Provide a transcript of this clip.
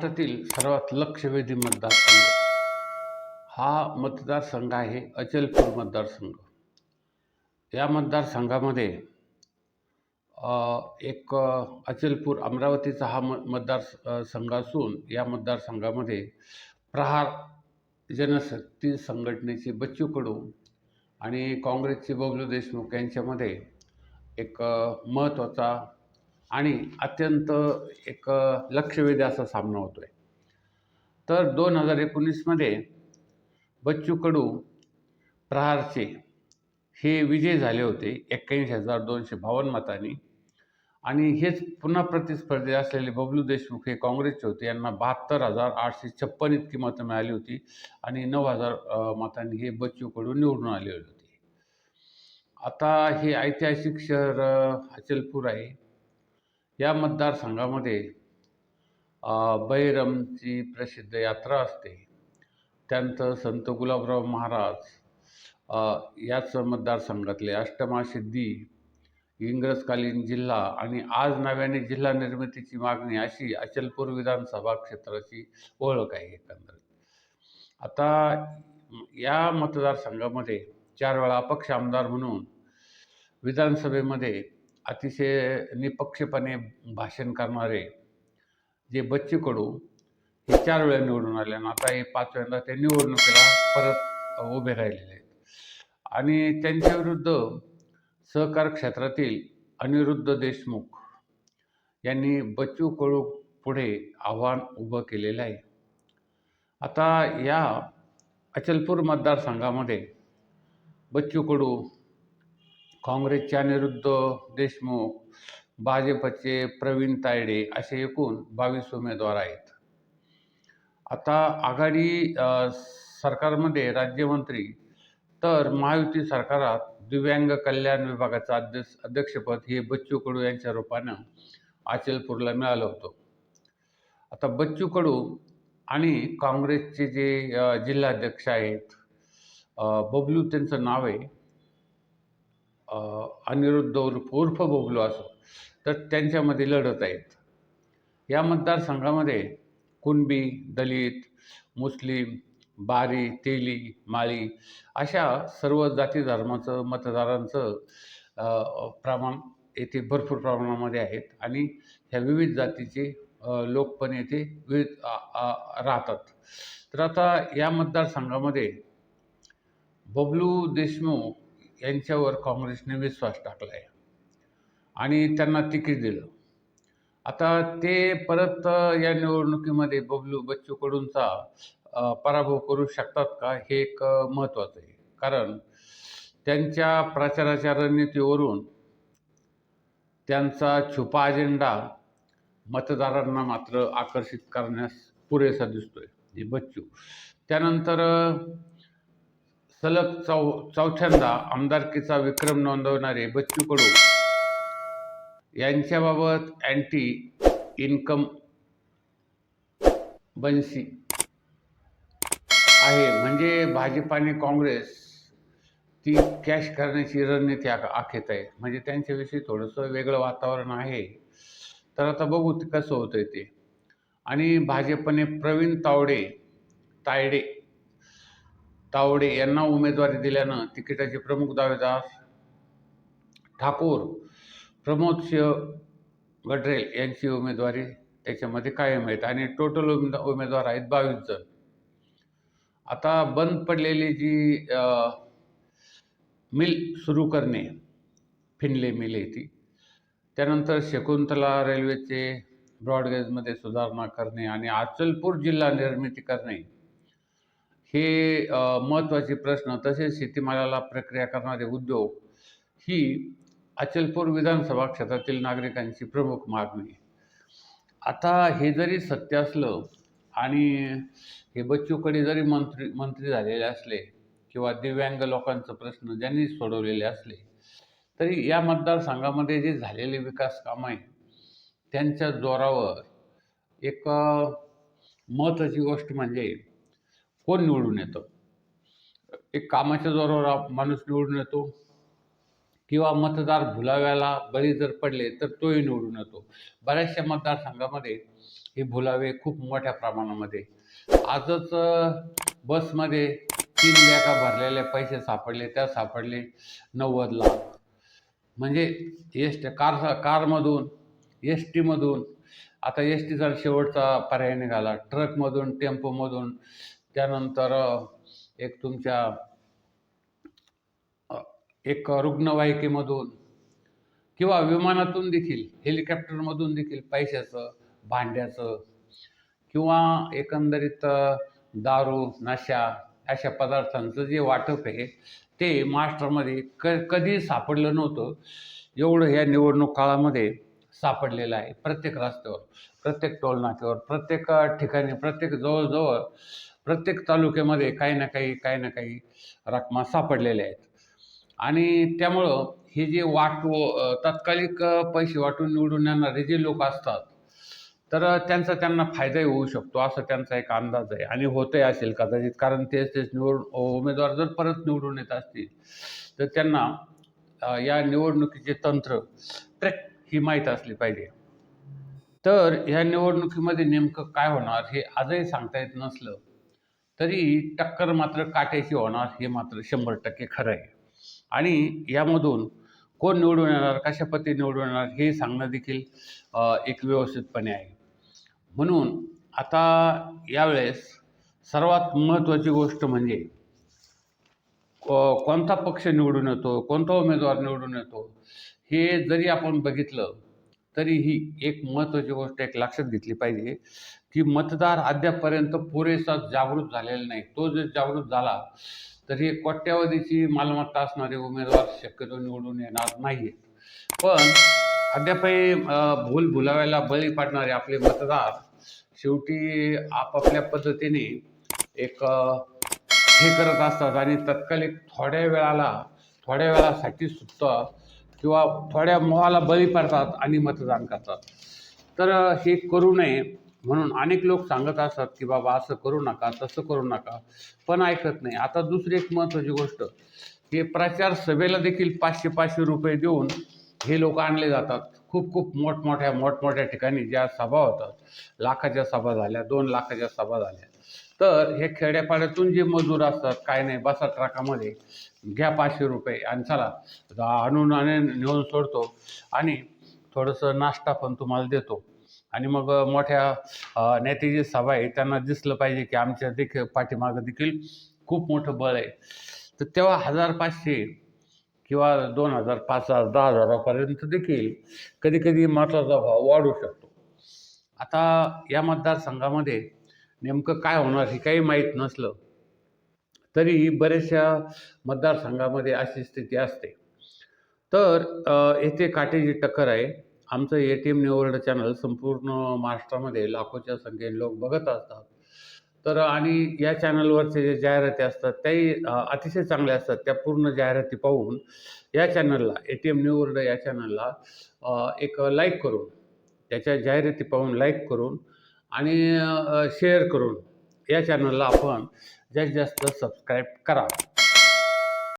महाराष्ट्रातील सर्वात लक्षवेधी मतदारसंघ. हा मतदारसंघ आहे अचलपूर मतदारसंघ. या मतदारसंघामध्ये एक अचलपूर अमरावतीचा हा म मतदार संघ असून या मतदारसंघामध्ये प्रहार जनशक्ती संघटनेचे बच्चू कडू आणि काँग्रेसचे बबलू देशमुख यांच्यामध्ये एक महत्त्वाचा आणि अत्यंत एक लक्षवेधी असा सामना होतो आहे तर दोन हजार एकोणीसमध्ये बच्चू कडू प्रहारचे हे विजय झाले होते एक्क्याऐंशी हजार दोनशे बावन्न मतांनी. आणि हेच पुन्हा प्रतिस्पर्धी असलेले बबलू देशमुख हे काँग्रेसचे होते. यांना बहात्तर हजार आठशे छप्पन इतकी मतं मिळाली होती आणि नऊ हजार मतांनी हे बच्चू कडू निवडून आले होते. आता हे ऐतिहासिक शहर अचलपूर आहे. या मतदारसंघामध्ये बैरमची बहिरमची प्रसिद्ध यात्रा असते. त्यानंतर संत गुलाबराव महाराज याच मतदारसंघातले अष्टमा सिद्धी इंग्रजकालीन जिल्हा आणि आज नव्याने जिल्हा निर्मितीची मागणी अशी अचलपूर विधानसभा क्षेत्राची ओळख आहे एकंदरीत. आता या मतदारसंघामध्ये चार वेळा अपक्ष आमदार म्हणून विधानसभेमध्ये अतिशय निपक्षपणे भाषण करणारे जे बच्चू कडू हे चार वेळा निवडून आले आणि आता हे पाच वेळेला ते निवडणुकीला परत उभे राहिलेले आहेत. आणि त्यांच्याविरुद्ध सहकार क्षेत्रातील अनिरुद्ध देशमुख यांनी बच्चू कडू पुढे आव्हान उभं केलेलं आहे. आता या अचलपूर मतदारसंघामध्ये बच्चू कडू काँग्रेसचे अनिरुद्ध देशमुख भाजपचे प्रवीण तायडे असे एकूण बावीस उमेदवार आहेत. आता आघाडी सरकारमध्ये राज्यमंत्री तर महायुती सरकारात दिव्यांग कल्याण विभागाचं अध्यक्ष अध्यक्षपद हे बच्चू कडू यांच्या रूपानं अचलपूरला मिळालं होतं. आता बच्चू कडू आणि काँग्रेसचे जे जिल्हाध्यक्ष आहेत बबलू त्यांचं नाव आहे. अनिरुद्ध उर्फ उर्फ बबलू असो तर त्यांच्यामध्ये लढत आहेत. या मतदारसंघामध्ये कुणबी दलित मुस्लिम बारी तेली माळी अशा सर्व जाती धर्माचं मतदारांचं प्रमाण येथे भरपूर प्रमाणामध्ये आहेत आणि ह्या विविध जातीचे लोक पण येथे विविध राहतात. तर आता या मतदारसंघामध्ये बबलू देशमुख यांच्यावर काँग्रेसने विश्वास टाकला आहे आणि त्यांना तिकीट दिलं. आता ते परत या निवडणुकीमध्ये बबलू बच्चू कडूंचा पराभव करू शकतात का हे एक महत्त्वाचं आहे. कारण त्यांच्या प्रचाराच्या रणनीतीवरून त्यांचा छुपा अजेंडा मतदारांना मात्र आकर्षित करण्यास पुरेसा दिसतोय. हे बच्चू. त्यानंतर सलग चौ चौथ्यांदा आमदारकीचा विक्रम नोंदवणारे बच्चू कडू यांच्याबाबत अँटी इन्कम बन्सी आहे. म्हणजे भाजप आणि काँग्रेस ती कॅश करण्याची रणनीती आख आखेत आहे. म्हणजे त्यांच्याविषयी थोडंसं वेगळं वातावरण आहे. तर आता बघू ते कसं आहे ते. आणि भाजपने प्रवीण तावडे तायडे तावडे यांना उमेदवारी दिल्यानं तिकिटाचे प्रमुख दावेदार ठाकूर प्रमोद सिंह गडरेल यांची उमेदवारी त्याच्यामध्ये कायम आहेत आणि टोटल उमेद उमेदवार आहेत बावीस जण. आता बंद पडलेली जी मिल सुरू करणे फिनले मिल आहे ती त्यानंतर शकुंतला रेल्वेचे ब्रॉडगेजमध्ये सुधारणा करणे आणि अचलपूर जिल्हा निर्मिती करणे हे महत्त्वाचे प्रश्न तसेच शेतीमालाला प्रक्रिया करणारे उद्योग ही अचलपूर विधानसभा क्षेत्रातील नागरिकांची प्रमुख मागणी आहे. आता हे जरी सत्य असलं आणि हे बच्चूकडे जरी मंत्री मंत्री झालेले असले किंवा दिव्यांग लोकांचं प्रश्न ज्यांनी सोडवलेले असले तरी या मतदारसंघामध्ये जे झालेले विकास कामं आहे त्यांच्या जोरावर एक महत्त्वाची गोष्ट म्हणजे कोण निवडून येतं? एक कामाच्या जोरावर माणूस निवडून येतो किंवा मतदार भुलाव्याला बळी जर पडले तर तोही निवडून येतो. बऱ्याचशा मतदारसंघामध्ये हे भुलावे खूप मोठ्या प्रमाणामध्ये. आजच बसमध्ये तीन बॅगा भरलेले पैसे सापडले त्या सापडले नव्वद लाख. म्हणजे एस टी कार कारमधून एस टीमधून आता एस टीचा शेवटचा पर्याय निघाला ट्रकमधून टेम्पोमधून त्यानंतर एक तुमच्या एक रुग्णवाहिकेमधून किंवा विमानातून देखील हेलिकॉप्टरमधून देखील पैशाचं भांड्याचं किंवा एकंदरीत दारू नशा अशा पदार्थांचं जे वाटप आहे ते महाराष्ट्रामध्ये क कधी सापडलं नव्हतं. एवढं या निवडणूक काळामध्ये सापडलेलं आहे. प्रत्येक रस्त्यावर प्रत्येक टोलनाक्यावर प्रत्येक ठिकाणी प्रत्येक जवळजवळ प्रत्येक तालुक्यामध्ये काही ना काही काही ना काही रकमा सापडलेल्या आहेत. आणि त्यामुळं हे जे वाटू तात्कालिक पैसे वाटून निवडून येणारे जे लोक असतात तर त्यांचा त्यांना फायदाही होऊ शकतो असं त्यांचा एक अंदाज आहे. आणि होतही असेल कदाचित कारण तेच तेच निवड उमेदवार जर परत निवडून येत असतील तर त्यांना या निवडणुकीचे तंत्र ट्रेक ही माहीत असली पाहिजे. तर ह्या निवडणुकीमध्ये नेमकं काय होणार हे आजही सांगता येत नसलं तरी टक्कर मात्र काट्याची होणार हे मात्र शंभर टक्के खरं आहे. आणि यामधून कोण निवडून येणार कशा निवडून येणार हे सांगणं देखील एक व्यवस्थितपणे आहे. म्हणून आता यावेळेस सर्वात महत्त्वाची गोष्ट म्हणजे कोणता पक्ष निवडून येतो कोणता उमेदवार निवडून येतो हे जरी आपण बघितलं तरीही एक महत्त्वाची गोष्ट एक लक्षात घेतली पाहिजे की मतदार अद्यापपर्यंत पुरेसा जागृत झालेला नाही. तो जर जागृत झाला तरी हे कोट्यावधीची मालमत्ता असणारे उमेदवार शक्यतो निवडून येणार नाहीत पण अद्यापही भूल भुलाव्याला बळी पाडणारे आपले मतदार शेवटी आपापल्या पद्धतीने एक हे करत असतात आणि तत्कालिक थोड्या वेळाला थोड्या वेळासाठी सुद्धा किंवा थोड्या मोहाला बळी पडतात आणि मतदान करतात. तर हे करू नये म्हणून अनेक लोक सांगत असतात की बाबा असं करू नका तसं करू नका. पण ऐकत नाही. आता दुसरी एक महत्त्वाची गोष्ट हे प्रचार सभेला देखील पाचशे पाचशे रुपये देऊन हे लोक आणले जातात. खूप खूप मोठमोठ्या मोठमोठ्या ठिकाणी ज्या सभा होतात लाखाच्या सभा झाल्या दोन लाखाच्या सभा झाल्या. तर हे खेड्यापाड्यातून जे मजूर असतात काय नाही बसा ट्रकामध्ये घ्या पाचशे रुपये आणि चला. आणून आणि नेऊन सोडतो आणि थोडंसं नाश्ता पण तुम्हाला देतो. आणि मग मोठ्या नेत्याची सभा आहे त्यांना दिसलं पाहिजे की आमच्या देखील पाठीमागं देखील खूप मोठं बळ आहे. तर तेव्हा हजार पाचशे किंवा दोन हजार पाच हजार दहा हजारापर्यंत देखील कधी कधी मताचा भाव वाढू शकतो. आता या मतदारसंघामध्ये नेमकं काय होणार हे काही माहीत नसलं. तरी बऱ्याचशा मतदारसंघामध्ये अशी स्थिती असते. तर येथे काटेची टक्कर आहे. आमचं ए टी एम निवर्ड चॅनल संपूर्ण महाराष्ट्रामध्ये लाखोच्या संख्येने लोक बघत असतात. तर आणि या चॅनलवरचे जे जाहिराती असतात त्याही अतिशय चांगल्या असतात. त्या पूर्ण जाहिराती पाहून या चॅनलला ए टी एम न्यूवर्ल्ड या चॅनलला एक लाईक करून त्याच्या जाहिराती पाहून लाईक करून आणि शेअर करून या चॅनलला आपण जास्तीत जास्त सबस्क्राईब करा.